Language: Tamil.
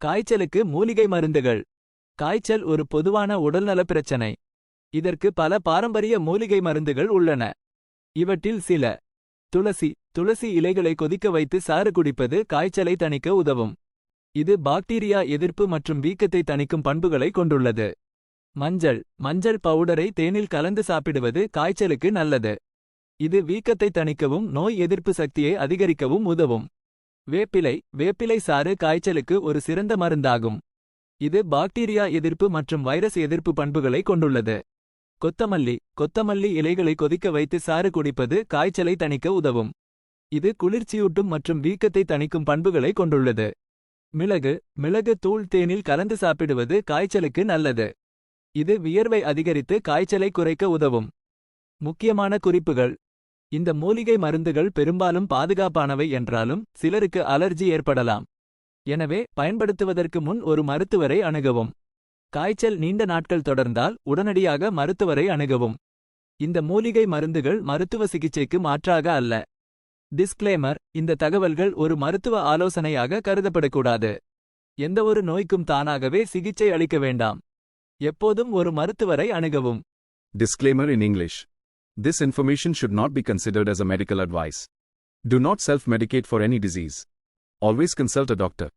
காய்ச்சலுக்கு மூலிகை மருந்துகள். காய்ச்சல் ஒரு பொதுவான உடல்நலப் பிரச்சனை. இதற்கு பல பாரம்பரிய மூலிகை மருந்துகள் உள்ளன. இவற்றில் சில. துளசி. துளசி இலைகளை கொதிக்க வைத்து சாறு குடிப்பது காய்ச்சலை தணிக்க உதவும். இது பாக்டீரியா எதிர்ப்பு மற்றும் வீக்கத்தை தணிக்கும் பண்புகளை கொண்டுள்ளது. மஞ்சள். மஞ்சள் பவுடரை தேனில் கலந்து சாப்பிடுவது காய்ச்சலுக்கு நல்லது. இது வீக்கத்தை தணிக்கவும் நோய் எதிர்ப்பு சக்தியை அதிகரிக்கவும் உதவும். வேப்பிலை வேப்பிலை சாறு காய்ச்சலுக்கு ஒரு சிறந்த மருந்தாகும். இது பாக்டீரியா எதிர்ப்பு மற்றும் வைரஸ் எதிர்ப்பு பண்புகளை கொண்டுள்ளது. கொத்தமல்லி கொத்தமல்லி இலைகளை கொதிக்க வைத்து சாறு குடிப்பது காய்ச்சலை தணிக்க உதவும். இது குளிர்ச்சியூட்டும் மற்றும் வீக்கத்தை தணிக்கும் பண்புகளை கொண்டுள்ளது. மிளகு மிளகு தூள் தேனில் கலந்து சாப்பிடுவது காய்ச்சலுக்கு நல்லது. இது வியர்வை அதிகரித்து காய்ச்சலை குறைக்க உதவும். முக்கியமான குறிப்புகள் இந்த மூலிகை மருந்துகள் பெரும்பாலும் பாதுகாப்பானவை என்றாலும் சிலருக்கு அலர்ஜி ஏற்படலாம். எனவே பயன்படுத்துவதற்கு முன் ஒரு மருத்துவரை அணுகவும். காய்ச்சல் நீண்ட நாட்கள் தொடர்ந்தால் உடனடியாக மருத்துவரை அணுகவும். இந்த மூலிகை மருந்துகள் மருத்துவ சிகிச்சைக்கு மாற்றாக அல்ல. டிஸ்க்ளேமர் இந்த தகவல்கள் ஒரு மருத்துவ ஆலோசனையாக கருதப்படக்கூடாது. எந்தவொரு நோய்க்கும் தானாகவே சிகிச்சை அளிக்க வேண்டாம். எப்போதும் ஒரு மருத்துவரை அணுகவும். Disclaimer in English This information should not be considered as a medical advice. Do not self medicate for any disease. Always consult a doctor.